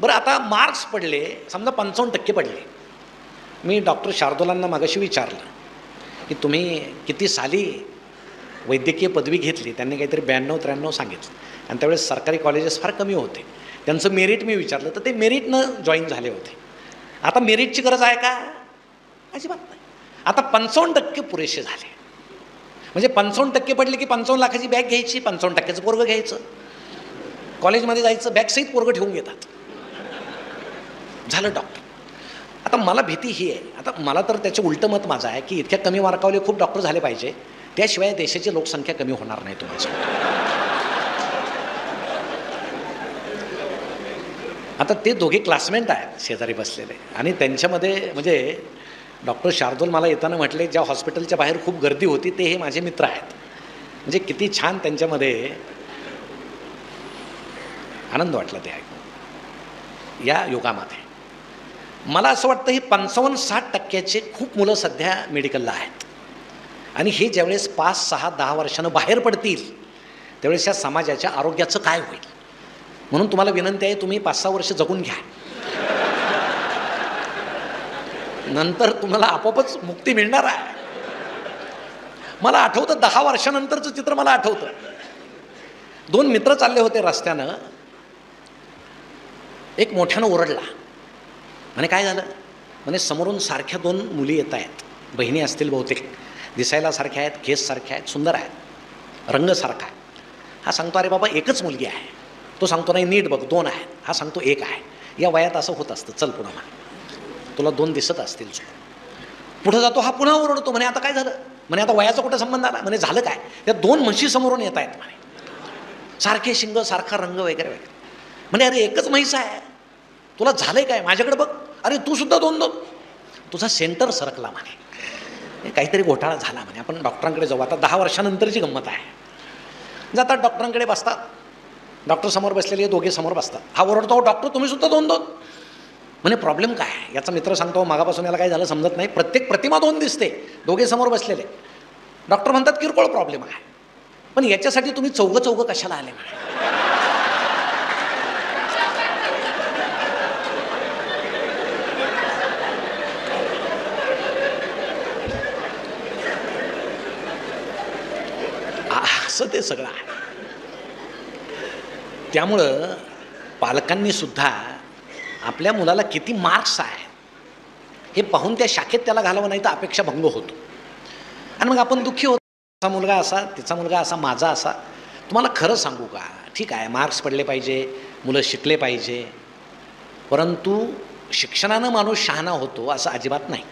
बरं आता मार्क्स पडले समजा पंचावन्न टक्के पडले. मी डॉक्टर शार्दुलांना मागाशी विचारलं की तुम्ही किती साली वैद्यकीय पदवी घेतली? त्यांनी काहीतरी ब्याण्णव त्र्याण्णव सांगितलं. आणि त्यावेळेस सरकारी कॉलेजेस फार कमी होते. त्यांचं मेरिट मी विचारलं तर ते मेरिटनं जॉईन झाले होते. आता मेरिटची गरज आहे का? अजिबात नाही. आता पंचावन्न टक्के पुरेसे झाले. म्हणजे पंचावन्न टक्के पडले की पंचावन्न लाखाची बॅग घ्यायची पंचावन्न टक्क्याचं पोरगं घ्यायचं. कॉलेजमध्ये जायचं बॅगसहित पोरगं ठेवून घेतात. झालं डॉक्टर. आता मला भीती ही आहे. आता मला तर त्याचं उलटं मत माझं आहे की इतक्या कमी मार्कावले खूप डॉक्टर झाले पाहिजे. त्याशिवाय देशाची लोकसंख्या कमी होणार नाही तुम्हाला आता ते दोघे क्लासमेट आहेत शेजारी बसलेले. आणि त्यांच्यामध्ये म्हणजे डॉक्टर शार्दूल मला येताना म्हटले ज्या हॉस्पिटलच्या बाहेर खूप गर्दी होती ते हे माझे मित्र आहेत. म्हणजे किती छान त्यांच्यामध्ये आनंद वाटला ते ऐकून. या युगामध्ये. मला असं वाटतं ही पंचावन्न साठ टक्क्याचे खूप मुलं सध्या मेडिकलला आहेत. आणि हे ज्यावेळेस पाच सहा दहा वर्षानं बाहेर पडतील त्यावेळेस या समाजाच्या आरोग्याचं काय होईल? म्हणून तुम्हाला विनंती आहे तुम्ही पाच सहा वर्ष जगून घ्या. नंतर तुम्हाला आपोआपच मुक्ती मिळणार आहे. मला आठवतं दहा वर्षानंतरचं चित्र मला आठवतं. दोन मित्र चालले होते रस्त्यानं. एक मोठ्यानं ओरडला. म्हणे काय झालं? म्हणे समोरून सारख्या दोन मुली येत आहेत. बहिणी असतील बहुतेक. दिसायला सारख्या आहेत केस सारख्या आहेत सुंदर आहेत. रंग सारखा आहे. हा सांगतो अरे बाबा एकच मुलगी आहे. तो सांगतो नाही नीट बघ दोन आहे हा सांगतो एक आहे. या वयात असं होत असतं. चल पुढं मग तुला दोन दिसत असतील पुढं जातो हा पुन्हा ओरडतो म्हणे आता काय झालं? म्हणे आता वयाचा कुठं संबंध आला? म्हणे झालं काय? त्या दोन म्हशी समोरून येत आहेत म्हणे. सारखे शिंग सारखा रंग वगैरे वगैरे. म्हणे अरे एकच म्हैस आहे. तुला झालंय काय? माझ्याकडे बघ. अरे तू सुद्धा दोन दोन. तुझा सेंटर सरकला म्हणे. काहीतरी घोटाळा झाला म्हणे. आपण डॉक्टरांकडे जाऊ. आता दहा वर्षानंतरची गंमत आहे. जातात डॉक्टरांकडे बसतात. डॉक्टर समोर बसलेले दोघे समोर बसतात. हा ओरडतो हो डॉक्टर तुम्ही सुद्धा दोन दोन. म्हणे प्रॉब्लेम काय आहे? याचा मित्र सांगतो मागापासून याला काय झालं समजत नाही. प्रत्येक प्रतिमा दोन दिसते. दोघे समोर बसलेले. डॉक्टर म्हणतात किरकोळ प्रॉब्लेम आहे. पण याच्यासाठी तुम्ही चौघं चौघं कशाला आले म्हणे आ- असं ते सगळं आहे. त्यामुळं पालकांनी सुद्धा आपल्या मुलाला किती मार्क्स आहे हे पाहून त्या शाखेत त्याला घालावं नाही तर अपेक्षा भंग होतो. आणि मग आपण दुःखी होतो. असा मुलगा असा तिचा मुलगा असा माझा असा. तुम्हाला खरं सांगू का? ठीक आहे मार्क्स पडले पाहिजे मुलं शिकले पाहिजे. परंतु शिक्षणानं माणूस शहाणा होतो असं अजिबात नाही.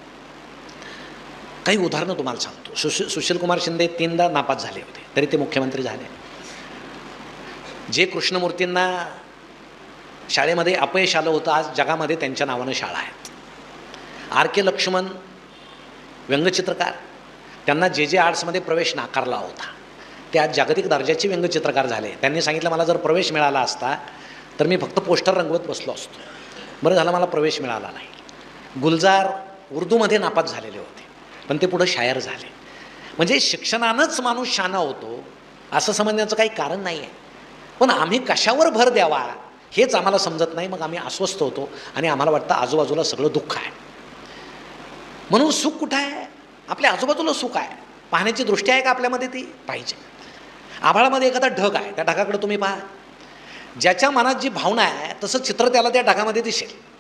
काही उदाहरणं तुम्हाला सांगतो. सुशील सुशीलकुमार शिंदे तीनदा नापास झाले होते. तरी ते मुख्यमंत्री झाले. जे कृष्णमूर्तींना शाळेमध्ये अपयश आलं होतं आज जगामध्ये त्यांच्या नावानं शाळा आहेत आर के लक्ष्मण व्यंगचित्रकार. त्यांना जे जे आर्ट्समध्ये प्रवेश नाकारला होता. ते आज जागतिक दर्जाचे व्यंगचित्रकार झाले. त्यांनी सांगितलं मला जर प्रवेश मिळाला असता तर मी फक्त पोस्टर रंगवत बसलो असतो. बरं झालं मला प्रवेश मिळाला नाही. गुलजार उर्दूमध्ये नापास झालेले होते. पण ते पुढं शायर झाले. म्हणजे शिक्षणानंच माणूस शाना होतो असं समजण्याचं काही कारण नाही आहे पण आम्ही कशावर भर द्यावा हेच आम्हाला समजत नाही. मग आम्ही अस्वस्थ होतो आणि आम्हाला वाटतं आजूबाजूला सगळं दुःख आहे. म्हणून सुख कुठं आहे? आपल्या आजूबाजूला सुख आहे. पाहण्याची दृष्टी आहे का आपल्यामध्ये ती? पाहिजे. आभाळामध्ये एखादा ढग आहे त्या ढगाकडे तुम्ही पहा. ज्याच्या मनात जी भावना आहे तसं चित्र त्याला त्या ढगामध्ये दिसेल.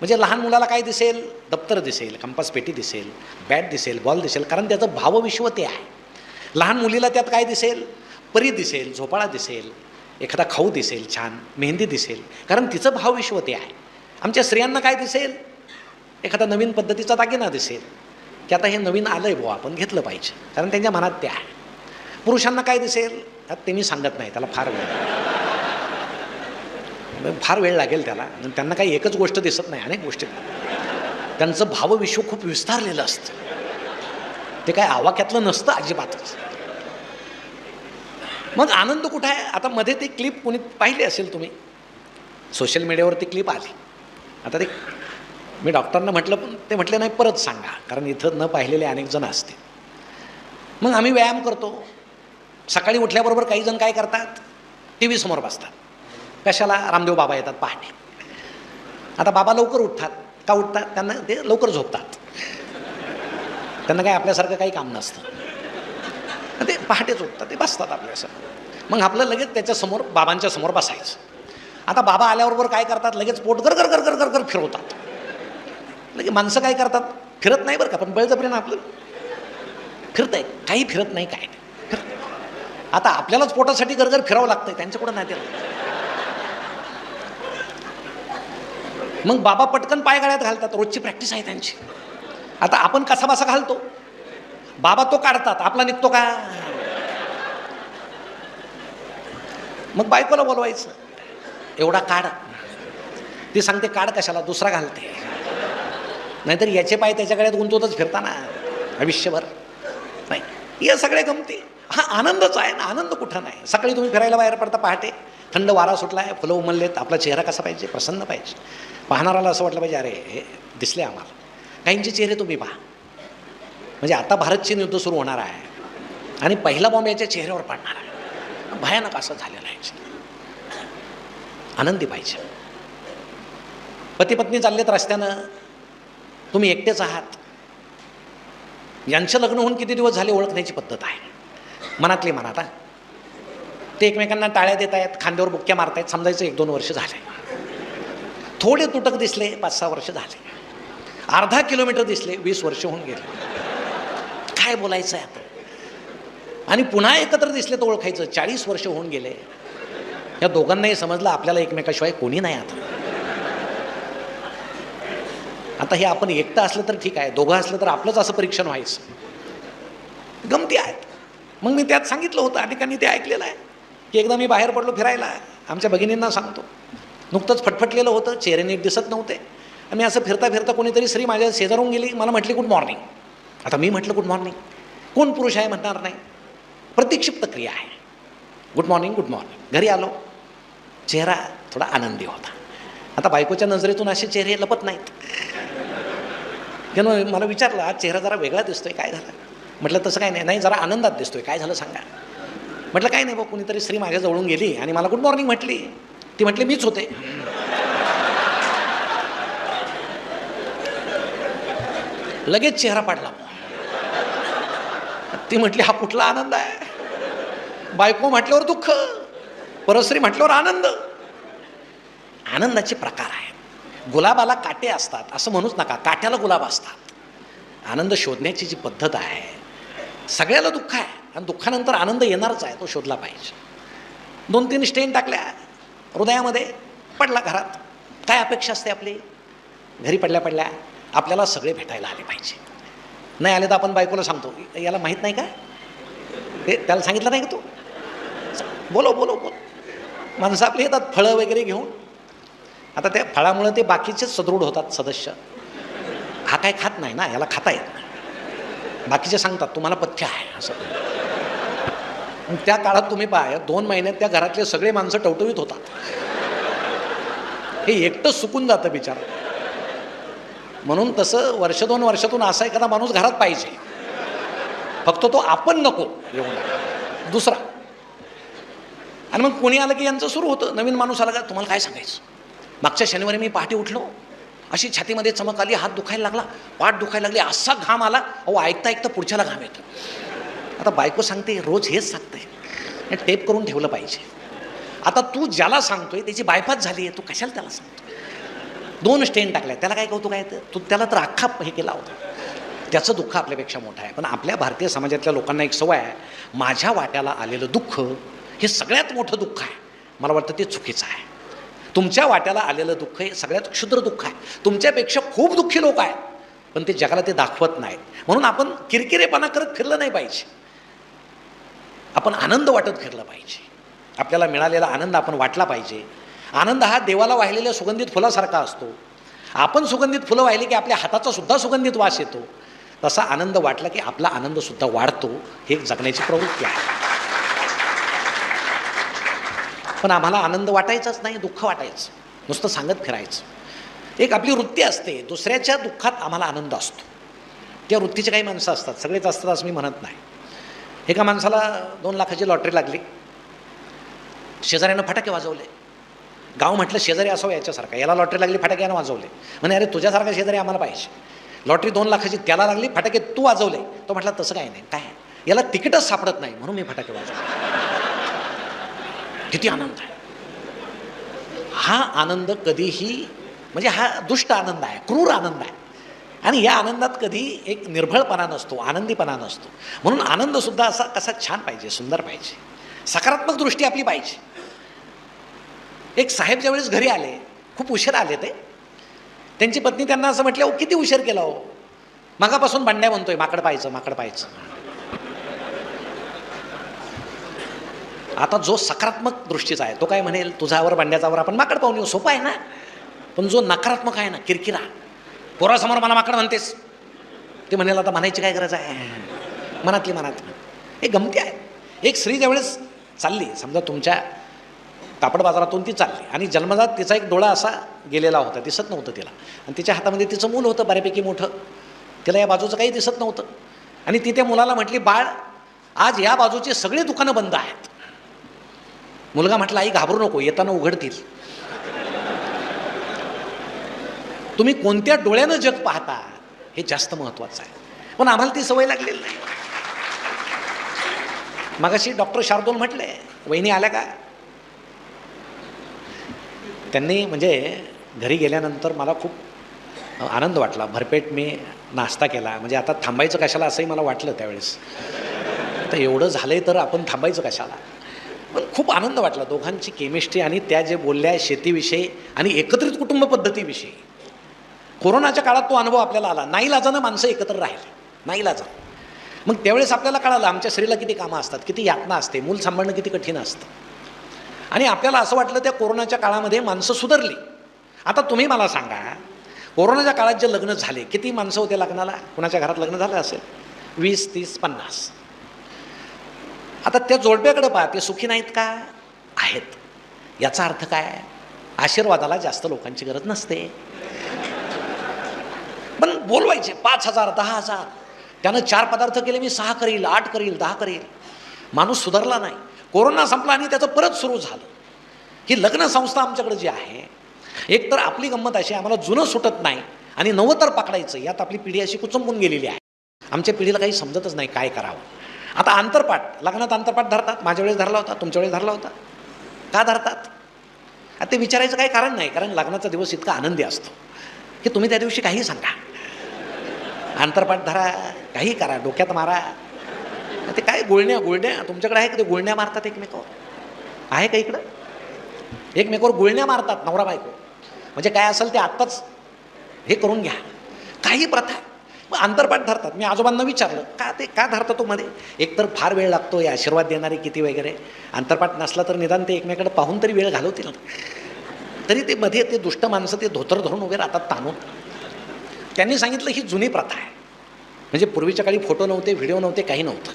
म्हणजे लहान मुलाला काय दिसेल? दप्तर दिसेल कंपास पेटी दिसेल बॅट दिसेल बॉल दिसेल कारण त्याचं भावविश्व ते आहे. लहान मुलीला त्यात काय दिसेल? परी दिसेल झोपाळा दिसेल एखादा खाऊ दिसेल छान मेहंदी दिसेल कारण तिचं भावविश्व ते आहे. आमच्या स्त्रियांना काय दिसेल? एखादा नवीन पद्धतीचा दागिना दिसेल. की आता हे नवीन आलं आहे बुवा आपण घेतलं पाहिजे कारण त्यांच्या मनात ते आहे. पुरुषांना काय दिसेल? त्यात ते मी सांगत नाही त्याला फार वेळ. फार वेळ लागेल त्याला. आणि त्यांना काही एकच गोष्ट दिसत नाही अनेक गोष्टी. त्यांचं भावविश्व खूप विस्तारलेलं असतं. ते काय आवाक्यातलं नसतं अजिबातच. मग आनंद कुठं आहे? आता मध्ये ती क्लिप कोणी पाहिली असेल तुम्ही? सोशल मीडियावरती क्लिप आली. आता ते मी डॉक्टरांना म्हटलं पण ते म्हटले नाही परत सांगा. कारण इथं न पाहिलेले अनेक जण असतील. मग आम्ही व्यायाम करतो. सकाळी उठल्याबरोबर काही जण काय करतात? टी व्ही समोर बसतात. कशाला रामदेव बाबा येतात पहाटे आता बाबा लवकर उठतात. का उठतात? त्यांना ते लवकर झोपतात. त्यांना काय आपल्यासारखं काही काम नसतं. ते पहाटेच उठतात. ते बसतात आपल्यासमोर. मग आपलं लगेच त्याच्यासमोर बाबांच्या समोर बसायचं. आता बाबा आल्याबरोबर काय करतात? लगेच पोट गर गर गर गर गर गर फिरवतात. लगेच माणसं काय करतात? फिरत नाही बरं का पण बळजबरीनं आपलं. फिरत आहे काही फिरत नाही काय आता आपल्यालाच पोटासाठी गरगर फिरावं लागतंय. त्यांच्याकडं नाही ते मग बाबा पटकन पाय गाड्यात घालतात. रोजची प्रॅक्टिस आहे त्यांची. आता आपण कसा बसा घालतो? बाबा तो काढतात. आपला निघतो का? मग बायकोला बोलवायचं. एवढा काढ. ती सांगते काढ कशाला? दुसरा घालते. नाहीतर याचे पाय त्याच्या गुंतवतच फिरताना. आयुष्यभर. नाही. या सगळ्या गमती. हा आनंदच आहे ना. आनंद कुठं नाही. सकाळी तुम्ही फिरायला बाहेर पडता पहाटे. थंड वारा सुटला आहे फुलं उमललेत. आपला चेहरा कसा पाहिजे? प्रसन्न पाहिजे. पाहणाराला असं वाटलं पाहिजे अरे हे दिसले आम्हाला. काहींचे चेहरे तुम्ही पहा. म्हणजे आता भारत चीन युद्ध सुरू होणार आहे आणि पहिला बॉम्ब याच्या चेहऱ्यावर पडणार आहे. भयानक असं झालेलं आहे आनंदी पाहिजे. पती पत्नी चाललेत रस्त्यानं. तुम्ही एकटेच आहात. यांचं लग्न होऊन किती दिवस झाले ओळखण्याची पद्धत आहे. मनातली मनात ते एकमेकांना टाळ्या देत आहेत खांद्यावर बुक्क्या मारतायत. समजायचं एक दोन वर्ष झाले थोडे तुटक दिसले पाच सहा वर्ष झाले. अर्धा किलोमीटर दिसले वीस वर्ष होऊन गेले. काय बोलायचं आहे आपण आणि पुन्हा एकत्र दिसले तर ओळखायचं चाळीस वर्ष होऊन गेले. या दोघांनाही समजलं आपल्याला एकमेकाशिवाय कोणी नाही आता. आता हे आपण एकटं असलं तर ठीक आहे दोघं असलं तर आपलंच असं परीक्षण व्हायचं. गमती आहेत. मग मी त्यात सांगितलं होतं अनेकांनी ते ऐकलेलं आहे की एकदा मी बाहेर पडलो फिरायला आमच्या भगिनींना सांगतो. नुकतंच फटफटलेलं होतं चेहरे नीट दिसत नव्हते. मी असं फिरता फिरता कोणीतरी स्त्री माझ्या शेजारून गेली मला म्हटली गुड मॉर्निंग आता मी म्हटलं गुड मॉर्निंग कोण पुरुष आहे म्हणणार नाही. प्रतिक्षिप्त क्रिया आहे. गुड मॉर्निंग गुड मॉर्निंग घरी आलो. चेहरा थोडा आनंदी होता. आता बायकोच्या नजरेतून असे चेहरे लपत नाहीत. त्यानं मला विचारलं आज चेहरा जरा वेगळा दिसतोय काय झालं? म्हटलं तसं काय नाही नाही जरा आनंदात दिसतोय काय झालं सांगा. म्हटलं काय नाही बा कुणीतरी स्त्री माझ्या जवळून गेली आणि मला गुड मॉर्निंग म्हटली. ती म्हटली मीच होते. लगेच चेहरा पाडला. ती म्हटली हा कुठला आनंद आहे? बायको म्हटल्यावर दुःख परस्त्री म्हटल्यावर आनंद. आनंदाचे प्रकार आहेत. गुलाबाला काटे असतात असं म्हणूच नका काट्याला गुलाब असतात. आनंद शोधण्याची जी पद्धत आहे सगळ्याला दुःख आहे आणि दुःखानंतर आनंद येणारच आहे तो शोधला पाहिजे. दोन तीन स्टेन टाकल्या हृदयामध्ये पडला घरात. काय अपेक्षा असते आपली? घरी पडल्या पडल्या आपल्याला सगळे भेटायला आले पाहिजे. नाही आले तर आपण बायकोला सांगतो. याला माहीत नाही का? हे त्याला सांगितलं नाही का तू? बोलो बोलो बोल. माणसं आपली येतात फळं वगैरे घेऊन. आता त्या फळामुळे ते बाकीचेच सदृढ होतात सदस्य. हा काय खात नाही ना? याला खाता येत नाही. बाकीचे सांगतात तुम्हाला पथ्य आहे असं. त्या काळात तुम्ही पाहा दोन महिन्यात त्या घरातले सगळे माणसं टवटवीत होतात. हे एकटं सुकून जातं बिचार. म्हणून तसं वर्ष दोन वर्षातून असा एखादा माणूस घरात पाहिजे. फक्त तो आपण नको येऊन दुसरा. आणि मग कोणी आलं की यांचं सुरू होतं. नवीन माणूस आला का? तुम्हाला काय सांगायचं? मागच्या शनिवारी मी पहाटे उठलो. अशी छातीमध्ये चमक आली हात दुखायला लागला. पाठ दुखायला लागली. असा घाम आला. अहो ऐकता ऐकता पुढच्याला घाम येतो. आता बायको सांगते रोज हेच सांगते. टेप करून ठेवलं पाहिजे. आता तू ज्याला सांगतोय त्याची बायपास झाली आहे तू कशाला त्याला सांगतो दोन स्टेन टाकल्या त्याला काय कौतुक आहे? तू त्याला तर अख्खा हे केला होता. त्याचं दुःख आपल्यापेक्षा मोठं आहे. पण आपल्या भारतीय समाजातल्या लोकांना एक सवय आहे. माझ्या वाट्याला आलेलं दुःख हे सगळ्यात मोठं दुःख आहे. मला वाटतं ते चुकीचं आहे. तुमच्या वाट्याला आलेलं दुःख हे सगळ्यात क्षुद्र दुःख आहे. तुमच्यापेक्षा खूप दुःखी लोक आहेत. पण ते जगाला ते दाखवत नाहीत. म्हणून आपण किरकिरेपणा करत फिरलं नाही पाहिजे. आपण आनंद वाटत फिरला पाहिजे. आपल्याला मिळालेला आनंद आपण वाटला पाहिजे. आनंद हा देवाला वाहिलेल्या सुगंधित फुलासारखा असतो. आपण सुगंधित फुलं वाहिली की आपल्या हाताचा सुद्धा सुगंधित वास येतो. तसा आनंद वाटला की आपला आनंदसुद्धा वाढतो हे जगण्याची प्रवृत्ती आहे. पण आम्हाला आनंद वाटायचाच नाही दुःख वाटायचं. नुसतं सांगत फिरायचं. एक आपली वृत्ती असते दुसऱ्याच्या दुःखात आम्हाला आनंद असतो. त्या वृत्तीचे काही माणसं असतात सगळेच असतात असं मी म्हणत नाही. एका माणसाला दोन लाखाची लॉटरी लागली. शेजाऱ्यानं फटाके वाजवले. गाव म्हटलं शेजारी असावं याच्यासारखा. याला लॉटरी लागली फटाके यानं वाजवले. म्हणे अरे तुझ्यासारखा शेजारी आम्हाला पाहिजे. लॉटरी दोन लाखाची त्याला लागली फटाके तू वाजवले. तो म्हटला तसं काय नाही. काय? याला तिकीटच सापडत नाही म्हणून मी फटाके वाजवले. किती आनंद आहे. हा आनंद कधीही म्हणजे हा दुष्ट आनंद आहे क्रूर आनंद आहे. आणि या आनंदात कधी एक निर्भळपणा नसतो आनंदीपणा नसतो. म्हणून आनंदसुद्धा असा कसा छान पाहिजे सुंदर पाहिजे. सकारात्मक दृष्टी आपली पाहिजे. एक साहेब ज्यावेळेस घरी आले खूप उशीर आले ते त्यांची पत्नी त्यांना असं म्हटलं "अहो, किती उशीर केला हो? मागापासून भांड्या म्हणतोय माकड पाहायचं माकड पाहायचं. आता जो सकारात्मक दृष्टीचा आहे तो काय म्हणेल तुझ्यावर भांड्याचावर आपण माकड पाहून येऊ सोपं आहे ना? पण जो नकारात्मक आहे ना किरकिरा. पोरासमोर मला माकड म्हणतेस. ते म्हणेल आता म्हणायची काय गरज आहे? मनातली मनात. हे गमती आहे. एक स्त्री ज्यावेळेस चालली समजा तुमच्या कापड बाजारातून ती चालली आणि जन्मजात तिचा एक डोळा असा गेलेला होता दिसत नव्हतं तिला. आणि तिच्या हातामध्ये तिचं मूल होतं बऱ्यापैकी मोठं. तिला या बाजूचं काही दिसत नव्हतं. आणि ती त्या मुलाला म्हटली बाळ आज या बाजूची सगळी दुकानं बंद आहेत. मुलगा म्हटला आई घाबरू नको. येताना उघडतील. तुम्ही कोणत्या डोळ्यानं जग पाहता हे जास्त महत्त्वाचं आहे. पण आम्हाला ती सवय लागलेली नाही. मगाशी डॉक्टर शार्दोल म्हटले वहिनी आल्या का? त्यांनी म्हणजे घरी गेल्यानंतर मला खूप आनंद वाटला. भरपेट मी नाश्ता केला. म्हणजे आता थांबायचं कशाला असंही मला वाटलं त्यावेळेस. तर एवढं झालं आहे तर आपण थांबायचं कशाला? पण खूप आनंद वाटला दोघांची केमिस्ट्री आणि त्या जे बोलल्या शेतीविषयी आणि एकत्रित कुटुंब पद्धतीविषयी. कोरोनाच्या काळात तो अनुभव आपल्याला आला. नाही लाजानं माणसं एकत्र राहिले. नाही लाजा मग त्यावेळेस आपल्याला कळालं आमच्या शरीराला किती कामं असतात किती यातना असते मूल सांभाळणं किती कठीण असतं. आणि आपल्याला असं वाटलं त्या कोरोनाच्या काळामध्ये माणसं सुधारली. आता तुम्ही मला सांगा कोरोनाच्या काळात जे लग्न झाले किती माणसं होते लग्नाला? कुणाच्या घरात लग्न झालं असेल? वीस तीस पन्नास. आता त्या जोडप्याकडे पहा ते सुखी नाहीत का? आहेत. याचा अर्थ काय? आशीर्वादाला जास्त लोकांची गरज नसते. पण बोलवायचे पाच हजार दहा हजार. त्यानं चार पदार्थ केले मी सहा करील आठ करील दहा करील. माणूस सुधारला नाही. कोरोना संपला आणि त्याचं परत सुरू झालं. ही लग्न संस्था आमच्याकडे जी आहे एक तर आपली गंमत अशी आम्हाला जुनं सुटत नाही आणि नवं तर पकडायचं यात आपली पिढी अशी कुचंबून गेलेली आहे. आमच्या पिढीला काही समजतच नाही काय करावं. आता आंतरपाठ लग्नात आंतरपाठ धरतात माझ्या वेळेस धरला होता तुमच्या वेळेस धरला होता. का धरतात? आता ते विचारायचं काही कारण नाही कारण लग्नाचा दिवस इतका आनंदी असतो. की तुम्ही त्या दिवशी काही सांगा. आंतरपाठ धरा काही करा डोक्यात मारा. ते काय गुळण्या गुळण्या? तुमच्याकडे आहे का ते गुळण्या मारतात एकमेकावर? आहे का इकडं? एकमेकावर गुळण्या मारतात नवरा बायको. म्हणजे काय असेल ते आत्ताच हे करून घ्या. काही प्रथा. मग आंतरपाठ धरतात. मी आजोबांना विचारलं का ते का धरता तो मध्ये? एकतर फार वेळ लागतो या आशीर्वाद देणारे किती वगैरे. आंतरपाठ नसला तर निदान ते एकमेकडे पाहून तरी वेळ घालवतील. तरी ते मध्ये ते दुष्ट माणसं ते धोतर धरून उभे राहतात ताणून. त्यांनी सांगितलं ही जुनी प्रथा आहे. म्हणजे पूर्वीच्या काळी फोटो नव्हते व्हिडिओ नव्हते काही नव्हतं.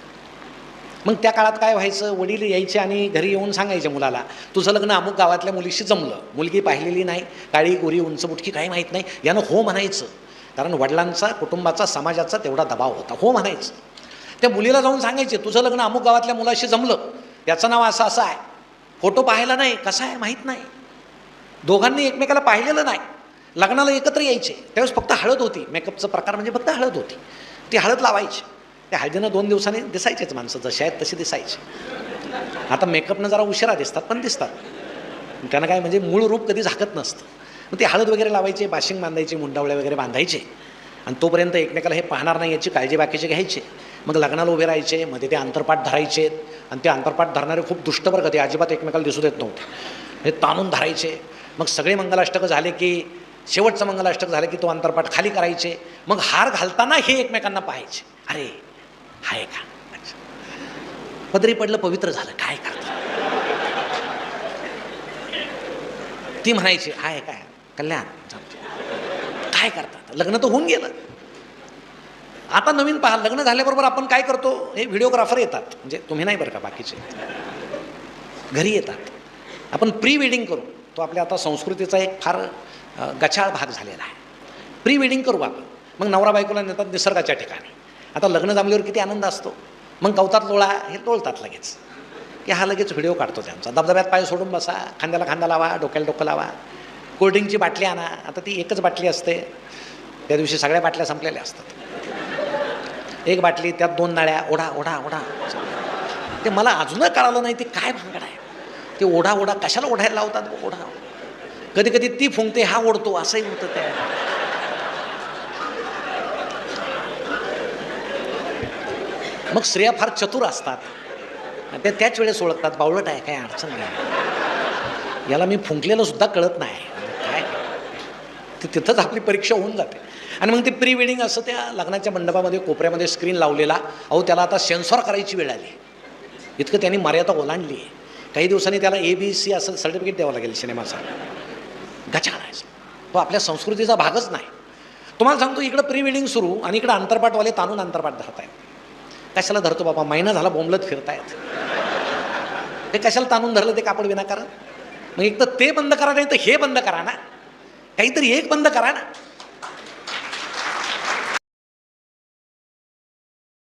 मग त्या काळात काय व्हायचं? वडील यायचे आणि घरी येऊन सांगायचे मुलाला तुझं लग्न अमुक गावातल्या मुलीशी जमलं. मुलगी पाहिलेली नाही काळी गोरी उंच मुटकी काही माहीत नाही. यानं हो म्हणायचं. कारण वडिलांचा कुटुंबाचा समाजाचा तेवढा दबाव होता. हो म्हणायचं. त्या मुलीला जाऊन सांगायचे तुझं लग्न अमुक गावातल्या मुलाशी जमलं. याचं नाव असं असं आहे. फोटो पाहायला नाही. कसा आहे? माहीत नाही. दोघांनी एकमेकाला पाहिलेलं नाही. लग्नाला एकत्र यायचे. त्यावेळेस फक्त हळद होती. मेकअपचा प्रकार म्हणजे फक्त हळद होती. ती हळद लावायची. त्या हळदीनं दोन दिवसांनी दिसायचेच माणसं. जसे आहेत तसे दिसायचे. आता मेकअपनं जरा उशिरा दिसतात पण दिसतात. त्यांना काय म्हणजे मूळ रूप कधी झाकत नसतं. मग ते हळद वगैरे लावायचे बाशिंग बांधायचे मुंडावळे वगैरे बांधायचे. आणि तोपर्यंत एकमेकाला हे पाहणार नाही याची काळजी बाकीचे घ्यायचे. मग लग्नाला उभे राहायचे मध्ये ते अंतरपाठ धरायचे. आणि ते अंतरपाठ धरणारे खूप दुष्टवर्ग ते अजिबात एकमेकाला दिसू देत नव्हते. हे ताणून धरायचे. मग सगळे मंगलाष्टकं झाले की शेवटचं मंगलाष्टक झालं की तो अंतरपाठ खाली करायचे. मग हार घालताना हे एकमेकांना पाहायचे. अरे हाय का अच्छा. पदरी पडलं पवित्र झालं. काय करतात ती म्हणायची हाय काय कल्याण काय करतात लग्न तर होऊन गेलं. आता नवीन पहा लग्न झाल्याबरोबर आपण काय करतो? हे व्हिडिओग्राफर येतात. म्हणजे तुम्ही नाही बरं का बाकीचे? घरी येतात. आपण प्री वेडिंग करू. तो आपल्या आता संस्कृतीचा एक फार गचाळ भाग झालेला आहे. प्री वेडिंग करू आपण. मग नवरा बायकोला नेतात निसर्गाच्या ठिकाणी. आता लग्न जमल्यावर किती आनंद असतो. मग कवतात लोळा हे लोळतात लगेच. की हा लगेच व्हिडिओ काढतो त्यांचा धबधब्यात पाय सोडून बसा. खांद्याला खांदा लावा डोक्याला डोकं लावा. कोल्ड्रिंकची बाटली आणा. आता ती एकच बाटली असते. त्या दिवशी सगळ्या बाटल्या संपलेल्या असतात. एक बाटली त्यात दोन नाळ्या ओढा ओढा ओढा. ते मला अजूनच कळालं नाही ते काय भांगड आहे? ते ओढा ओढा कशाला ओढायला लावतात? ओढा. कधी कधी ती फुंकते हा ओढतो असंही होतं त्या मग स्त्रिया फार चतुर असतात. त्या त्याच वेळेस ओळखतात बावळट आहे काय अडचण नाही. याला मी फुंकलेलं सुद्धा कळत नाही. काय? ते तिथंच आपली परीक्षा होऊन जाते. आणि मग ते प्री वेडिंग असं त्या लग्नाच्या मंडपामध्ये कोपऱ्यामध्ये स्क्रीन लावलेला. अहो त्याला आता सेन्सॉर करायची वेळ आली. इतकं त्यांनी मर्यादा ओलांडली. आहे काही दिवसांनी त्याला ए बी सी असं सर्टिफिकेट द्यावं लागेल सिनेमाचा. गचाळायचं तो आपल्या संस्कृतीचा भागच नाही. तुम्हाला सांगतो इकडं प्री वेडिंग सुरू आणि इकडं अंतरपाटवाले ताणून अंतरपाट धरत आहेत कशाला धरतो बाबा? महिना झाला बोंबलत फिरतायत. ते कशाला ताणून धरलं ते कापड विनाकारण? मग एक तर ते बंद करा नाही तर हे बंद करा ना. काहीतरी एक बंद करा ना.